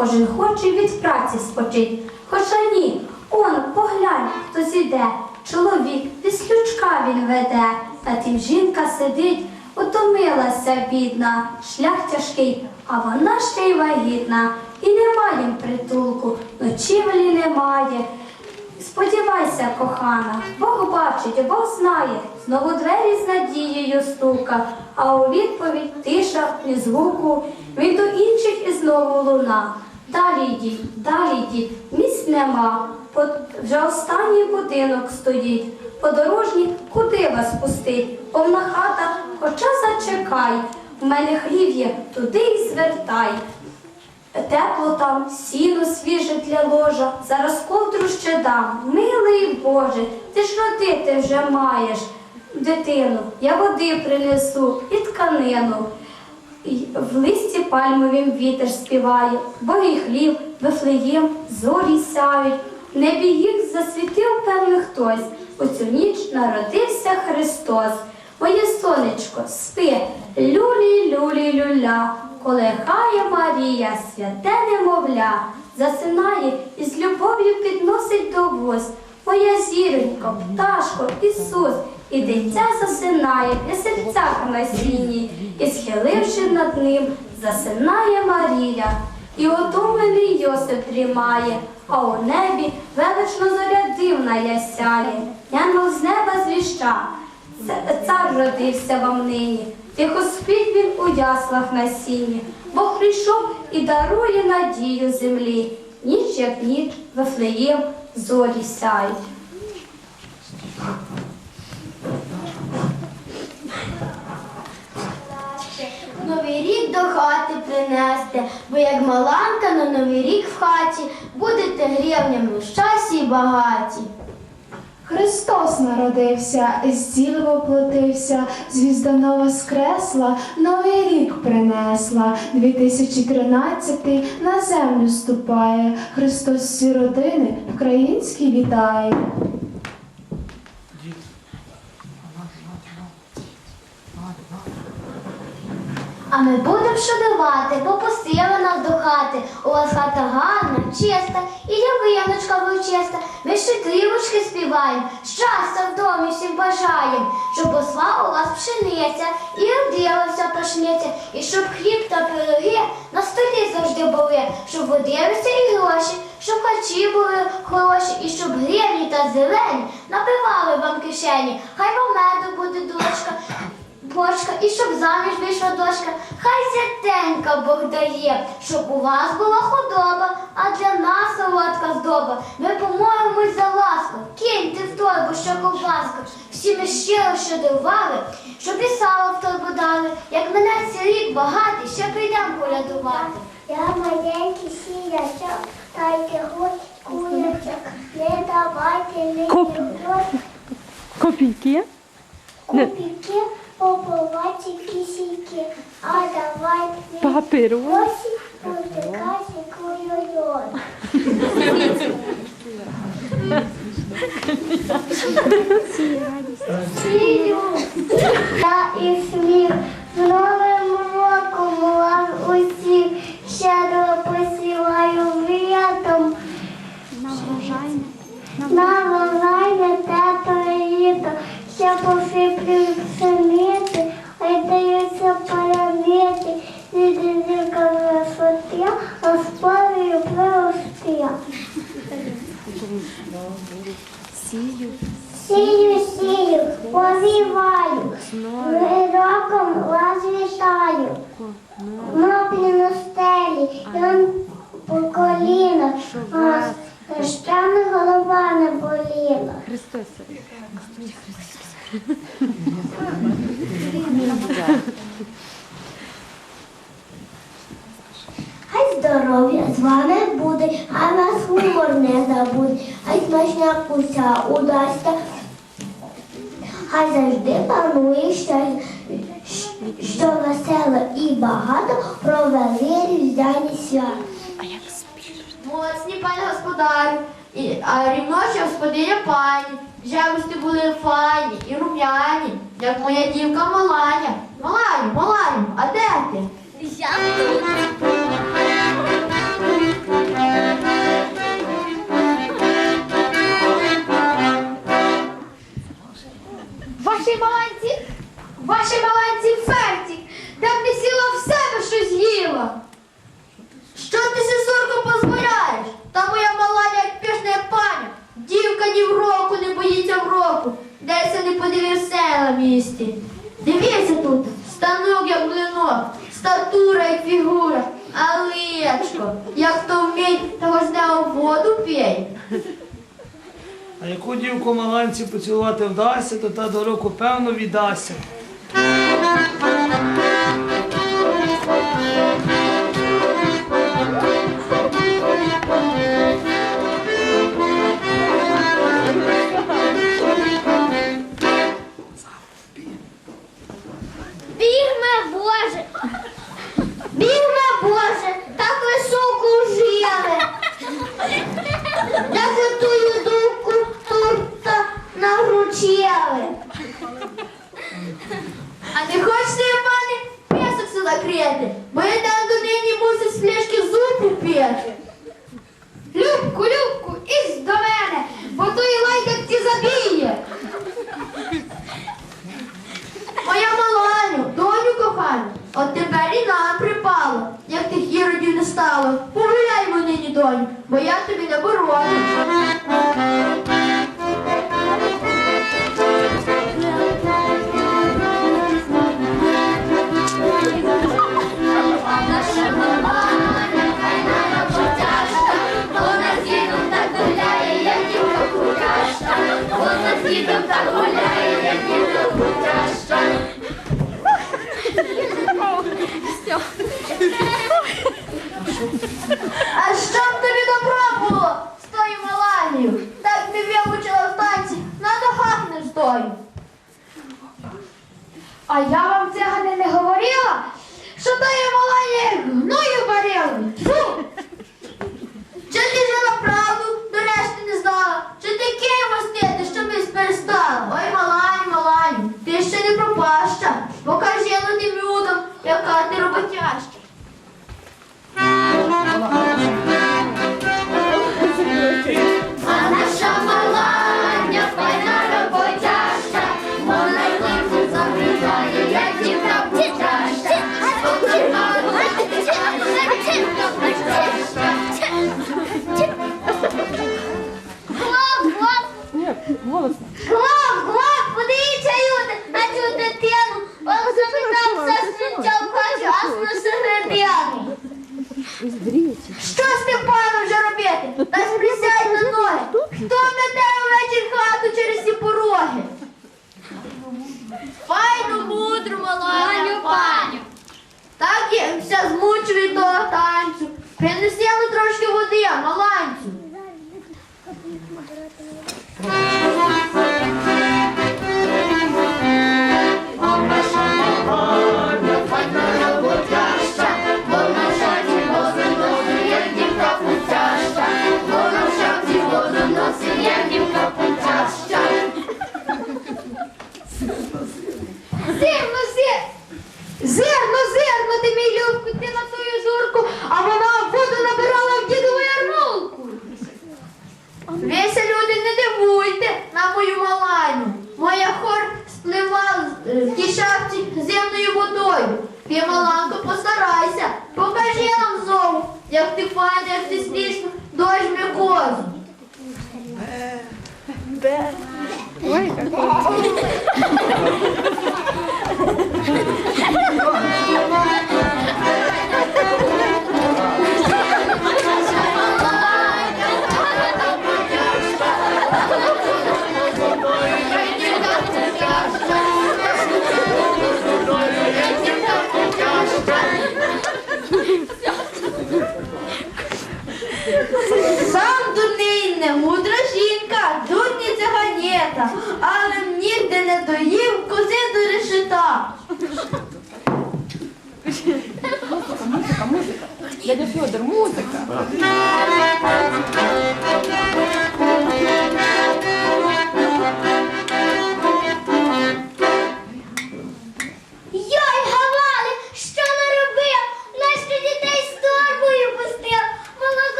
Кожен хоче від праці спочить. Хоча ні, он, поглянь, хтось іде, чоловік, віслючка він веде, та тим жінка сидить, утомилася бідна, шлях тяжкий, а вона ще й вагітна, і немає їм притулку, ночівлі немає. Сподівайся, кохана, Бог бачить, Бог знає, знову двері з надією стука, а у відповідь тиша ні звуку, він до інших і знову луна. Далі йдіть, далі йдіть, місць нема, вже останній будинок стоїть. Подорожні, куди вас пустить? Повна хата, хоча зачекай, у мене хлів є, туди й звертай. Тепло там, сіно свіже для ложа, зараз ковдру ще дам. Милий Боже, ти ж родити вже маєш дитину, я води принесу і тканину. І В листі пальмовім вітер співає, богий хлів, вифлеєм, зорі сяють. В небі їх засвітив певно хтось. У цю ніч народився Христос. Моє сонечко, спи, люлі, люлі, люля, колихає Марія, святе немовля, засинає і з любов'ю підносить до воз. Моя зіронько, пташко, Ісус, і дитя засинає для серцях на сіні, і схиливши над ним, засинає Марія. І отомлений Йосип дрімає, а у небі велично зоря дивна ясяє. Янгол з неба звіща. Цар родився вам нині, тихо спить він у яслах на сіні, Бог прийшов і дарує надію землі. Ніч як ніч, Вифлеєм, зорі сяють. Новий рік до хати принести, бо як маланка на новий рік в хаті будете гривнями в щасті й багаті. Христос народився, з тіла воплотився, звізда нова воскресла, новий рік принесла. 2013 на землю ступає. Христос всі родини українські вітає. А ми будемо шодувати, бо нас до хати. У вас хата гарна, чиста, і ялиночка величезна. Ми щедрівочки співаємо, щастя в домі всім бажаємо, щоб посла у вас пшениця, і родилася пашниця, і щоб хліб та пироги на столі завжди були, щоб водилися і гроші, щоб харчі були хороші, і щоб гривні та зелені набивали вам кишені. Хай вам меду буде дочка, Бочка, і щоб заміж вийшла дочка, хай святенька Бог дає, щоб у вас була худоба, а для нас солодка здоба. Ми помолимось за ласку, киньте в торбу, що ковбаска. Всі ми щиро щедрували, щоб і сало в торбу дали. Як мене цей рік багатий, ще прийдемо колядувати. Я маленький сіячок, дайте хоч кулячок, не давайте не Коп. гроші, Копійки. Копійки, побивайте кисійки, а давайте папіросі потикати. Сію, повіваю, роком вас вітаю. Моплі на стелі, ён по коліна, а хрещана голова не боліла. Христос. Хай здоров'я з вами буде, а вас гумор не забудь, хай смачна куся удасться, хай завжди панує щастя, що весело і багато провели різдвяні свята. Моцні, пане господарю, і, а рівночі господиня пані. Жебусти були файні і рум'яні, як моя дівка Маланя. Маланю, Маланю, а де ти? Вашій маланці, вашій маланці ферті, де б не сіла в себе щось їла. Що ти, сесурко, дозволяєш? Та моя Маланя, як пішна паня. Дівка ні в року не боїться в року. Десь не подивився на місті. Дивіться тут, станок як блинок, статура як фігура, а личко, як то вміть, того ж не у воду п'є. А яку дівку маланці поцілувати вдасться, то та до року певно віддасться. Бігме, Боже! Нагручили! А не хочете, пане, песок сюди крити, бо я там до нині мусив з пляшки зубу п'яти. Любку, Любку, із до мене, бо той лайдак ті забіє. Моя маланю, доню кохану, от тепер і нам припало, як тих іродів не стало. Погуляймо нині, доню, бо я тобі не бороню. А що б тобі добро було з тою маланію? Так не вивчила в танці, на ногах не стою. А я вам цигане не говорила, що тої малані гною варили. Фу! Чи ти ж правду до решти не ким мастити, що ми перестали? Ой, малань, малань, ти ще не пропаща. Покажи на тим людям, яка ти роботяща. В тій шапці земною водою. Ти, маланко, постарайся, покажи нам знову, як ти файна, як ти смішно, дощ козу. Ой, ганєта, але ніде не доїв кози до решета. Музыка, музыка. Дядя Федор, музыка.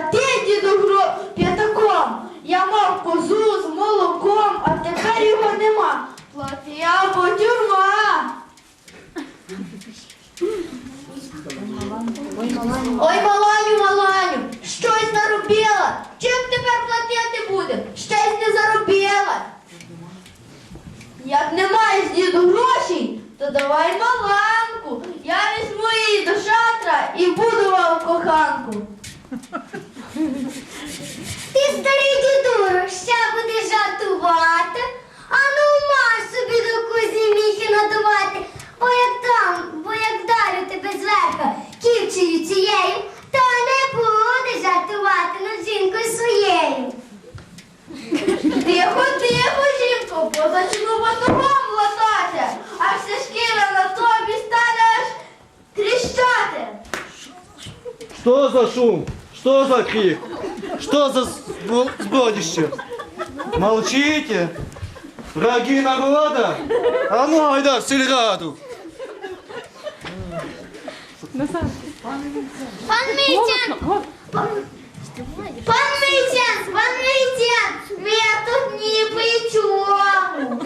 Плати, діду гро п'ятаком. Я мав козу з молоком, а тепер його нема. Плати або тюрма. Ой, маланю, маланю, щось наробила. Чим тепер платити буде? Й не заробила. Як не маєш діду грошей, то давай маланку. Я візьму її до шатра і буду вам коханку. Старий дідуро, ще будеш жартувати. А ну маш собі до кузні міхи надувати. Бо як там, бо як вдарю тебе зверху ківчею цією, то не будеш жартувати над жінкою своєю. Тихо, тихо, жінко, бо зачну батогом латати, а вся шкіра на тобі стане аж тріщати. Что за шум? Что за крик? Что за сбо- сбродище? Молчите! Враги народа! А ну, айда, в сельраду! Назад. Пан Митян! Пан Митян! Пан Митян! Я тут ні при чому.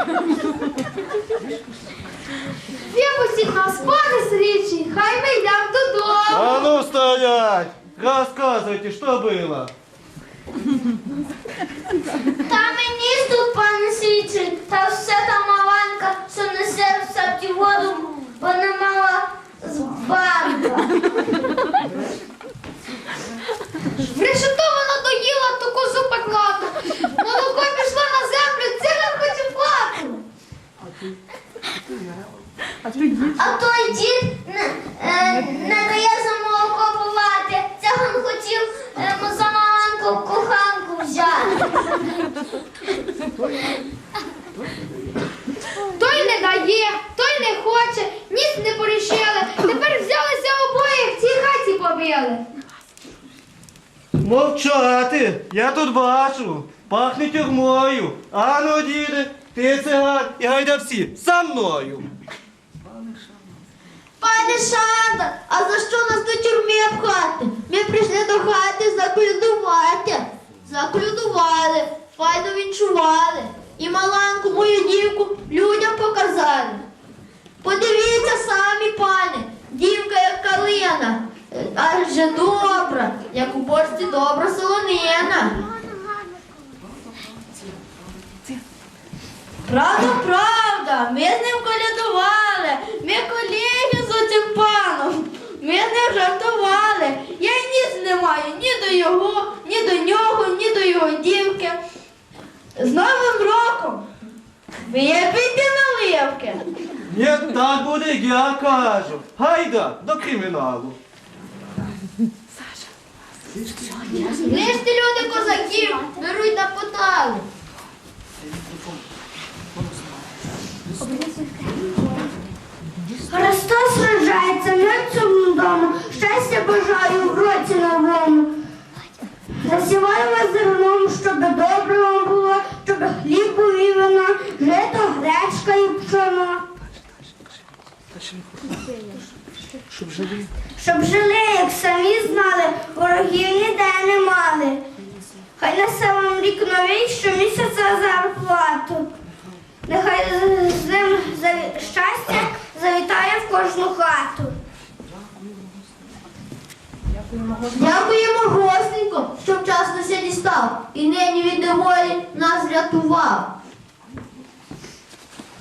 Випустіть нас, пане слідчий, хай ми йдемо додому. А ну, стоять! Рассказывайте, что было? Та мені тут, пане слідчий, та все та маланка, що несе в сапті воду, вона мала з банка. Решето вона доїла ту козу пеклату. Молоко пішло на землю, цілим хоче плату. А? А той дід не, е, не дає за молоко бувати. Це він хотів е, за маланку коханку взяти. Той не дає, той не хоче, ніс не порішили. Тепер взялися обоє в цій хаті побили. Мовчати! Я тут бачу! Пахне тюрмою! А ну, діди, ти циган і гайда всі за мною! Пане Шанда, а за що нас до тюрми пхати? Ми прийшли до хати заколядувати. Заколядували, файно вінчували. І маланку мою дівку людям показали. Подивіться самі, пане, дівка як калина, е, адже добра, як у борщі добра солонина. Правда, правда, ми з ним колядували, ми колеги з оцим паном. Ми ним жартували. Я й ніс не маю ні до його, ні до нього, ні до його дівки. З Новим роком! Випийте наливки! Ні, так буде, як я кажу. Гайда до криміналу. Нижте люди козаків, беруть на поталу. Христос рожається на цьому дому. Щастя бажаю в році новому. Засіваємо зерном, щоб добре вам було, щоб хліб був і вино, жито, гречка і пшоно. Щоб жили. Щоб жили, як самі знали, ворогів ніде не мали. Хай несе вам рік новий щомісяця зарплату. Нехай з ним щастя завітає в кожну хату. Дякуємо гостенько, що вчасно ся дістав і нині від неволі нас врятував.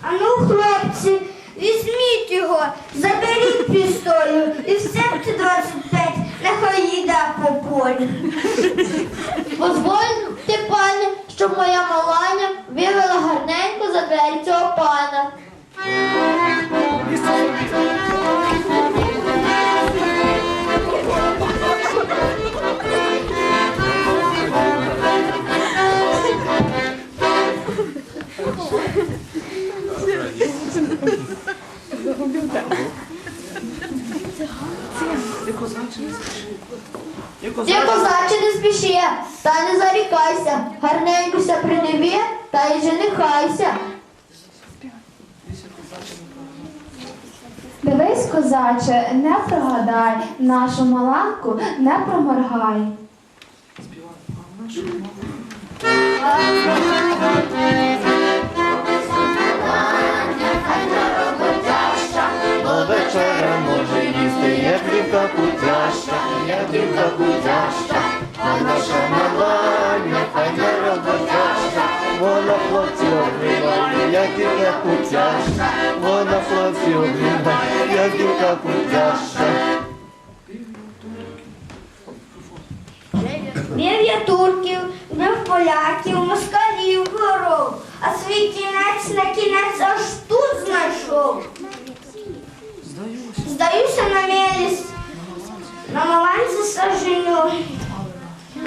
А ну, хлопці, візьміть його, заберіть пістолю і всепте 25, нехай їде по полю. Позвольте, пане, щоб моя маланя вивела гарненько за двері цього пана. Женихайся. Дивись, козаче, не прогадай, нашу маланку не проморгай. До Здаюся на милість, на маланці саженю,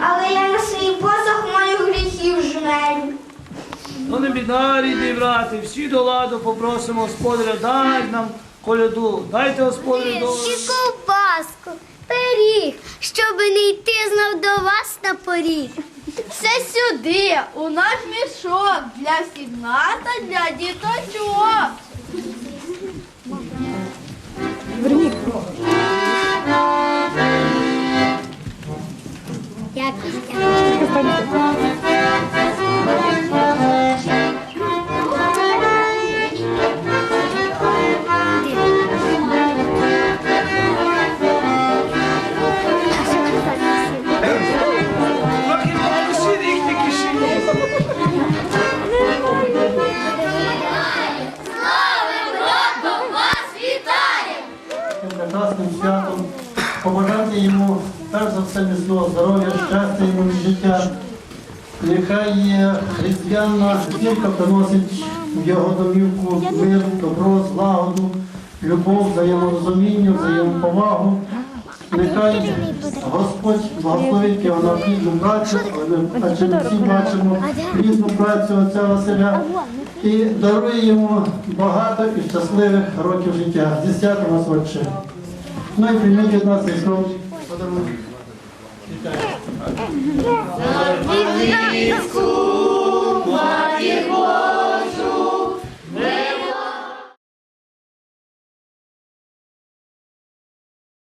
але я на свій посох маю гріхів жменю. Ну не біда, рідний брати, всі до ладу попросимо господаря, дай нам коляду, дайте господарю до ковбаску, пиріг, щоби не йти знов до вас на поріг. Все сюди, у наш мішок для сігната, для діточок. やっぱり。Приносить в його домівку мир, добро, злагоду, любов, взаєморозуміння, взаємоповагу. Нехай Господь благословить його на плідну працю, адже ми всі бачимо плідну працю отця Василя. І дарує йому багато і щасливих років життя. Зі святом вас отче. Ну і прийміть від нас і подарунок. Матір Божа,